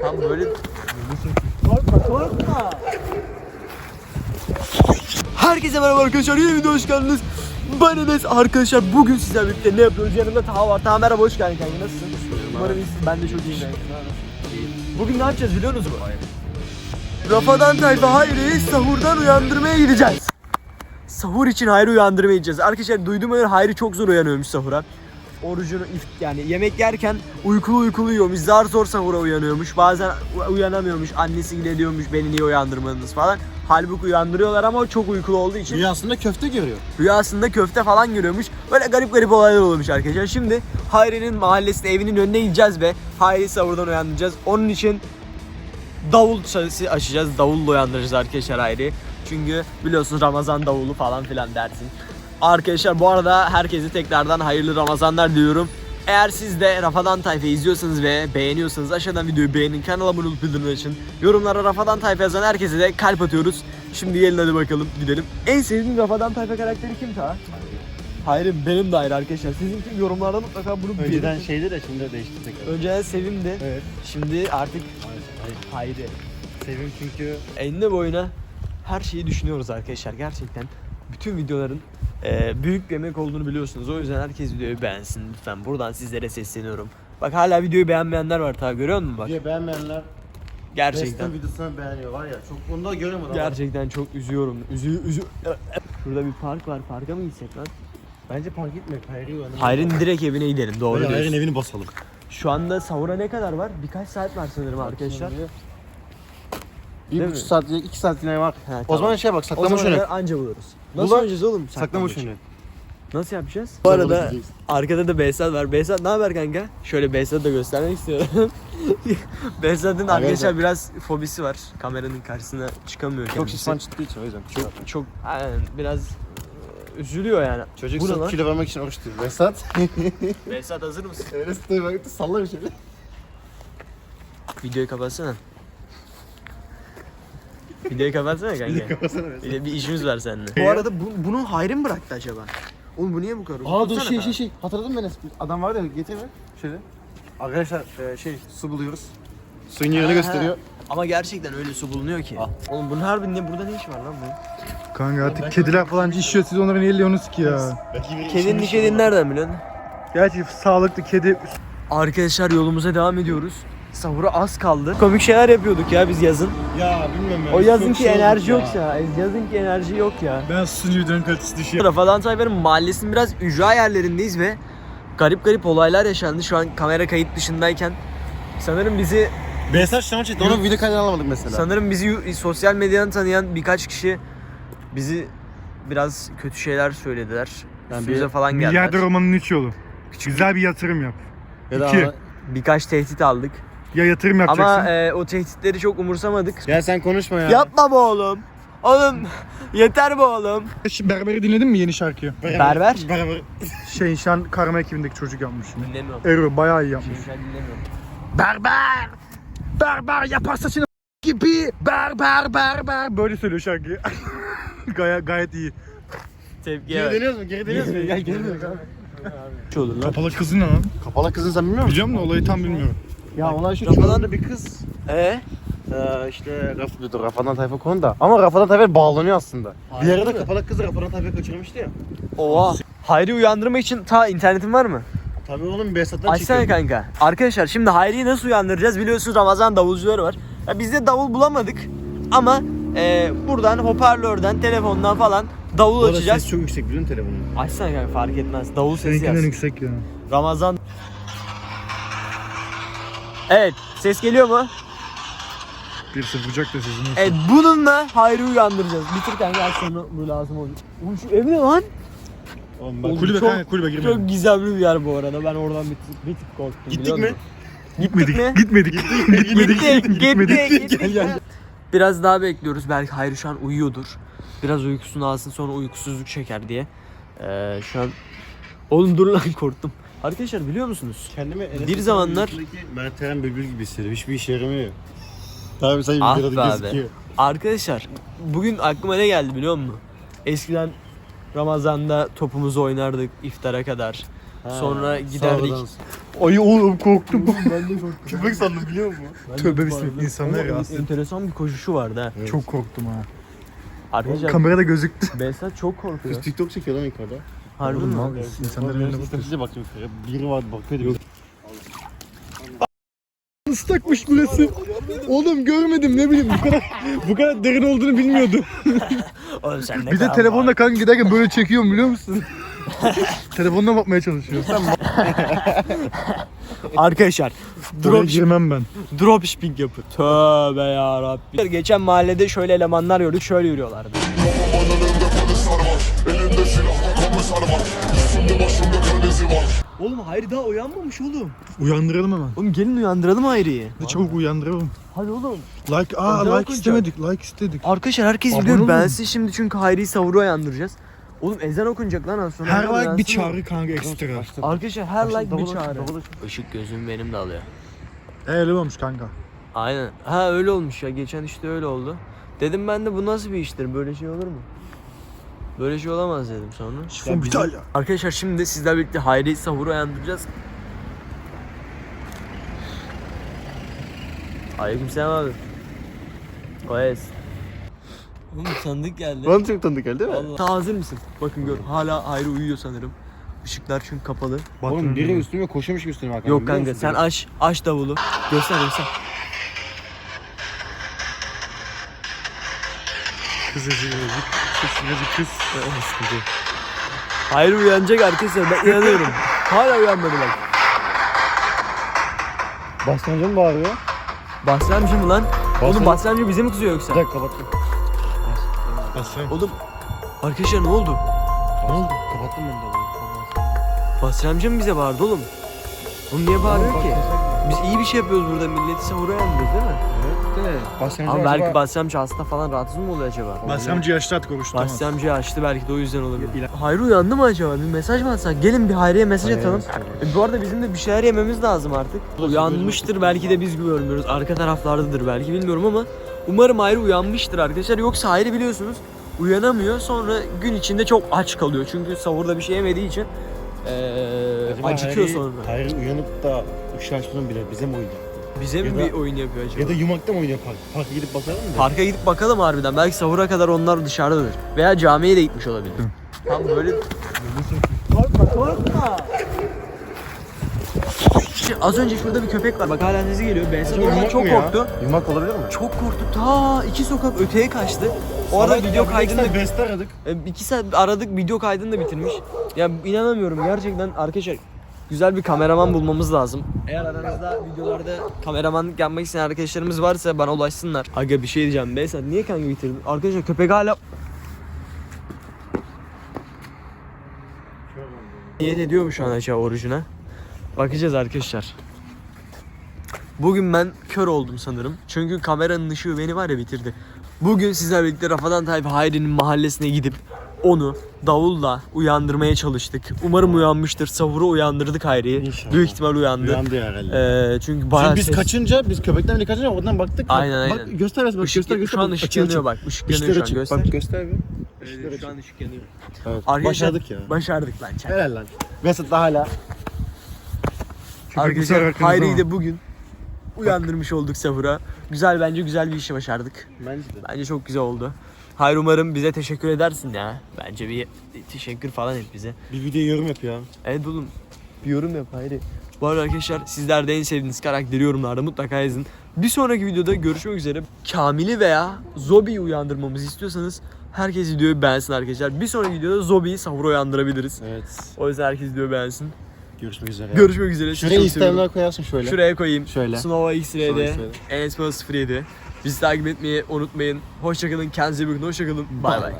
Tam böyle Herkese merhaba arkadaşlar. Yeni video hoş geldiniz. Ben Enes. Arkadaşlar bugün sizlerle birlikte ne yapıyoruz? Yanımda Taha var. Taha merhaba hoş geldin kanka. Nasılsın? Umarım iyisin. Ben de çok iyiyim. Bugün ne yapacağız biliyor musunuz? Rafadan Tayfa Hayri'yi sahurdan uyandırmaya gideceğiz. Sahur için Hayri uyandırmaya gideceğiz. Arkadaşlar duyduğum kadarıyla Hayri çok zor uyanıyormuş sahura. Orucunu yani yemek yerken uykulu uykulu yiyormuş. Zar zor sahura uyanıyormuş. Bazen uyanamıyormuş. Annesi bile diyormuş beni niye uyandırmadınız falan. Halbuki uyandırıyorlar ama o çok uykulu olduğu için Rüyasında köfte görüyor. rüyasında köfte falan görüyormuş. Böyle garip garip olaylar olmuş arkadaşlar. Şimdi Hayri'nin mahallesine evinin önüne gideceğiz ve Hayri'yi sahurdan uyandıracağız. Onun için davul çalısı açacağız. Davulla uyandıracağız arkadaşlar Hayri. Çünkü biliyorsunuz Ramazan davulu falan filan dersin. Arkadaşlar bu arada herkese tekrardan hayırlı Ramazanlar diliyorum. Eğer siz de Rafadan Tayfa izliyorsanız ve beğeniyorsanız aşağıdan videoyu beğenin, kanala abone olup bildirimleri açın. Yorumlara Rafadan Tayfa yazan herkese de kalp atıyoruz. Şimdi gelin hadi bakalım gidelim. En sevdiğin Rafadan Tayfa karakteri kim ta? Hayır benim de ayrı arkadaşlar. Sizin kim yorumlarda mutlaka bunu Önceden belirtin. şeydi de şimdi değişti tekrar. Önceden Sevim'di. Evet. Şimdi artık Hayır. Hayri. Sevim çünkü Enine boyuna her şeyi düşünüyoruz arkadaşlar gerçekten. Bütün videoların e, büyük bir emek olduğunu biliyorsunuz. O yüzden herkes videoyu beğensin lütfen. Buradan sizlere sesleniyorum. Bak hala videoyu beğenmeyenler var tabi görüyor musun bak? diye beğenmeyenler Gerçekten. Western videosunu beğeniyor var ya. Çok onu da görüyorum ama. Gerçekten çok üzüyorum. Üzü, üzü. Şurada bir park var. Parka mı gitsek lan? Bence park gitme. Hayri uyanır. Hayri'nin direkt evine gidelim. Doğru diyorsun. Hayri'nin evini basalım. Şu anda sahura ne kadar var? Birkaç saat var sanırım arkadaşlar. Bir Değil buçuk mi? saat, iki saat yine var. He, O tamam. zaman şey bak O saklama zaman şunu. kadar anca buluruz. Nasıl Bula- oynayacağız oğlum? Saklama Saklambaç. şunu. Nasıl yapacağız? Bu arada arkada da Behzat var. Behzat ne haber kanka? Şöyle Behzat'ı da göstermek istiyorum. Behzat'ın arkadaşlar biraz fobisi var. Kameranın karşısına çıkamıyor Çok kendisi. şişman çıktığı için o yüzden. çok çok aynen, biraz e, üzülüyor yani. Çocuk Bu ne lan? kilo vermek için oruç tutuyor. Vesat. Behzat hazır mısın? Öyle tutuyor bak salla bir şey. Videoyu kapatsana. Videoyu kapatsana kanka. Kafasına Bir, de bir işimiz var seninle. Bu arada bu, bunu Hayri mi bıraktı acaba? Oğlum bu niye bu kadar? Aa dur Tutsana şey şey şey. Hatırladın mı Enes? Adam vardı ya getir mi? Şöyle. Arkadaşlar e, şey su buluyoruz. Suyun yerini Ha, gösteriyor. Ama gerçekten öyle su bulunuyor ki. Al. Oğlum bunun harbi ne burada ne iş var lan bu? Kanka artık kediler falan işiyor siz onları niye elliyorsunuz ki ya? Kedinin iş yediğini nereden biliyorsun? Gerçi sağlıklı kedi Arkadaşlar yolumuza devam ediyoruz. Sahura az kaldı. Komik şeyler yapıyorduk ya biz yazın. Ya bilmiyorum O Çok yazınki şey enerji yok ya. Yazınki enerji yok ya. ben sunucu videonun kalitesi düşüyor. Rafadan Tayfer'in mahallesinin biraz ücra yerlerindeyiz ve garip garip olaylar yaşandı. Şu an kamera kayıt dışındayken sanırım bizi BSR şan çekti. Onun video kaydını alamadık mesela. sanırım bizi sosyal medyadan tanıyan birkaç kişi bizi biraz kötü şeyler söylediler. Yani Üstümüze bir falan geldiler. Milyarder olmanın üç yolu. Güzel bir yatırım yap. Ya da iki. Birkaç tehdit aldık. Ya yatırım yapacaksın. Ama e, o tehditleri çok umursamadık. Ya sen konuşma ya. Yapma be oğlum. Oğlum yeter be oğlum. Şu Berber'i dinledin mi yeni şarkıyı? Berber? Berber. Şey Şan Karma ekibindeki çocuk yapmış. Dinlemiyorum. Ero bayağı iyi yapmış. Ben dinlemiyorum. Berber! Berber yapar saçını gibi berber berber böyle söylüyor şarkıyı. gayet gayet iyi. Tepkiye Geri dönüyoruz mu? Geri dönüyoruz mu? Gel geri dönüyoruz Hiç olur lan. Kapalı kızı ne lan? Kapalı kızın sen bilmiyor musun? Biliyorum da olayı tam bilmiyorum. Ya olay şu. Rafadan- Rafadan bir kız. Ee? Ee, işte Raf, dur, Rafadan Tayfa konuda. Ama Rafadan Tayfa bağlanıyor aslında. bir Hayır ara da mi? kapalı kızı Rafadan Tayfa kaçırmıştı ya. Oha. Hayri uyandırmak için ta internetin var mı? Tabii oğlum Behzat'tan Açsana kanka. Arkadaşlar şimdi Hayri'yi nasıl uyandıracağız? Biliyorsunuz Ramazan davulcuları var. Ya biz de davul bulamadık. Ama e, buradan hoparlörden, telefondan falan davul Bu arada açacağız. ses çok yüksek biliyor musun telefonun? Açsana kanka fark etmez. Davul sesi Seninkinden yaz. yüksek ya. Ramazan. Evet, ses geliyor mu? Birisi vuracak da sesini. Evet, bununla Hayri uyandıracağız. Bitir kanka aç sonra bu lazım olur. Oğlum şu ev ne lan? Oğlum Oğlum Kulübe çok- kanka kulübe girme. Çok gizemli bir yer bu arada. Ben oradan bir tık, bir tık korktum. Gittik biliyor mi? musun? Gitmedik. mi? Gitmedik. Gitmedik. Gittik, Gitmedik. gittik, gittik. Biraz daha bekliyoruz. Belki Hayri şu an uyuyordur. Biraz uykusunu alsın sonra uykusuzluk çeker diye. Ee, şu an... Oğlum dur lan korktum. Arkadaşlar biliyor musunuz? Kendimi Enes Bir Batur'un zamanlar- videosundaki Mert Eren Bülbül gibi hissediyorum. Hiçbir işe yaramıyor. Tabii sen Ah be abi. gözüküyor. Arkadaşlar bugün aklıma ne geldi biliyor musun? Eskiden Ramazan'da topumuzu oynardık iftara kadar. Sonra Ha, giderdik sağdan. Ay oğlum korktum. ben de korktum. Köpek sandım biliyor musun? Tövbe bismillah insanlar ya aslında. Enteresan bir koşuşu vardı ha. Çok korktum ha. Arkadaşlar Kamerada gözüktü. Behzat çok korkuyor. Kız TikTok çekiyor lan yukarıda. Harbi Oğlum mi? lan, insanların önüne bakıyorsun. Size baktım yukarı. Biri vardı bakıyordu. bize. Islakmış burası. Oğlum görmedim ne bileyim bu kadar bu kadar derin olduğunu bilmiyordum. Oğlum sen ne Bir de kadar telefonla kanka giderken böyle çekiyorum biliyor musun? Telefonla bakmaya çalışıyor. Sen Arkadaşlar Drop drop, girmem ben. dropshipping yapın. Tövbe ya Rabbi. Geçen mahallede şöyle elemanlar gördük şöyle yürüyorlardı. Oğlum Hayri daha uyanmamış oğlum. Uyandıralım hemen. Oğlum gelin uyandıralım Hayri'yi. Hadi çabuk uyandıralım. Hadi oğlum. Like aa like istemedik. Like istedik. Arkadaşlar herkes Abone biliyor olun. bensiz şimdi çünkü Hayri'yi savuru uyandıracağız. Oğlum ezan okunacak lan az sonra. Her like bir çağrı kanka ekstra. Arkadaşlar her like bir çağrı. Işık gözüm benim de alıyor. E öyle olmuş kanka. Aynen. Ha öyle olmuş ya. Geçen işte öyle oldu. Dedim ben de bu nasıl bir iştir? Böyle şey olur mu? Böyle şey olamaz dedim sonra. Şifon bir tane. Arkadaşlar şimdi de sizlerle birlikte Hayri'yi sahura uyandıracağız. Aleykümselam abi. Koyes. Oğlum sandık geldi. Bana çok tanıdık geldi değil mi? Allah. Sen hazır mısın? Bakın gör. Hala Hayri uyuyor sanırım. Işıklar çünkü kapalı. Oğlum biri üstüme koşuyormuş gibi üstüme bak. Yok kanka sen aç aç davulu. Göster göster. Kızıcık. Kızıcık kız. Hayri uyanacak arkadaşlar ben inanıyorum. Hala uyanmadı bak. Basmancı mı bağırıyor? Amca mı lan? Oğlum Basri- Basri amca bize mi kızıyor yoksa? Bir dakika kapattım. Aslan. Oğlum arkadaşlar ne oldu? Ne oldu? Kapattım ben de. Basri amca mı bize bağırdı oğlum? Oğlum niye bağırıyor ki? Biz iyi bir şey yapıyoruz burada milleti sahura yandırıyoruz değil mi? Evet de. Basmancı Ama acaba... belki Basri amca hasta falan rahatsız mı oluyor acaba? Basramcı yaşlı at konuştu. Basri amca açtı belki de o yüzden olabilir. Hayri uyandı mı acaba? Bir mesaj mı atsak? Gelin bir Hayri'ye mesaj mesaj atalım. E, bu arada bizim de bir şeyler yememiz lazım artık. Uyanmıştır belki de biz görmüyoruz. Arka taraflardadır belki bilmiyorum ama umarım Hayri uyanmıştır arkadaşlar. Yoksa Hayri biliyorsunuz uyanamıyor sonra gün içinde çok aç kalıyor. Çünkü sahurda bir şey yemediği için eee Acaba acıkıyor Hayri- sonra. Hayri uyanıp da ışığı açtığını bile bize mi oynuyor? Bize mi Ya da- bir oyun yapıyor acaba? Ya da yumakta mı oynuyor park? Parka gidip bakalım mı? Parka gidip bakalım harbiden. Belki sahura kadar onlar dışarıdadır. Veya camiye de gitmiş olabilir. Tam böyle... Korkma korkma. Şu- Az önce şurada bir köpek var. Bak hala sesi geliyor. Ben Acaba ondan yumak çok korktu. Yumak olabilir mi? Çok korktu. Ta iki sokak öteye kaçtı. O arada video kaydını Beste aradık. e, iki saat aradık video kaydını da bitirmiş. Ya inanamıyorum gerçekten arkadaşlar güzel bir kameraman bulmamız lazım. Eğer aranızda videolarda kameramanlık yapmak isteyen arkadaşlarımız varsa bana ulaşsınlar. Aga bir şey diyeceğim. Mesela niye kanka bitirdin? Arkadaşlar köpek hala niyet ediyor mu şu an acaba orucuna? Bakacağız arkadaşlar. Bugün ben kör oldum sanırım. Çünkü kameranın ışığı beni var ya bitirdi. Bugün sizlerle birlikte Rafadan Tayyip Hayri'nin mahallesine gidip onu davulla uyandırmaya çalıştık. Umarım uyanmıştır. Sahura uyandırdık Hayri'yi. İnşallah. Büyük ihtimal uyandı. Uyandı ya herhalde. Ee, çünkü bayağı Çünkü biz ses- kaçınca, biz köpekten bile kaçınca oradan baktık. Aynen, bak, aynen. Bak göster bak Işık- göster göster. şu an bak, ışık yanıyor bak. Işık yanıyor şu an açık. göster. Bak göster bir. Evet, şu an ışık yanıyor. Evet. Arkadaşlar, Başardık ya. Başardık lan. Helal lan. Mesut da hala. Arkadaşlar Hayri'yi de bugün uyandırmış olduk sahura. Güzel bence güzel bir işi başardık. Bence de. Bence çok güzel oldu. Hayır umarım bize teşekkür edersin ya. Bence bir teşekkür falan et bize. Bir video yorum yap ya. Evet oğlum bir yorum yap hayri. Bu arada arkadaşlar sizler de en sevdiğiniz karakteri yorumlarda mutlaka yazın. Bir sonraki videoda görüşmek üzere. Kamil'i veya Zobi'yi uyandırmamızı istiyorsanız herkes videoyu beğensin arkadaşlar. Bir sonraki videoda Zobi'yi sahura uyandırabiliriz. Evet. O yüzden herkes videoyu beğensin. Görüşmek üzere. Görüşmek üzere. Şuraya çok. Instagram'a koyarsın şöyle. Şuraya koyayım. Şöyle. Snova Snova X-Ray'de, X-Ray'de. Enes 07. Bizi takip etmeyi unutmayın. Hoşçakalın. Kendinize iyi bakın. Hoşçakalın. Bay bay.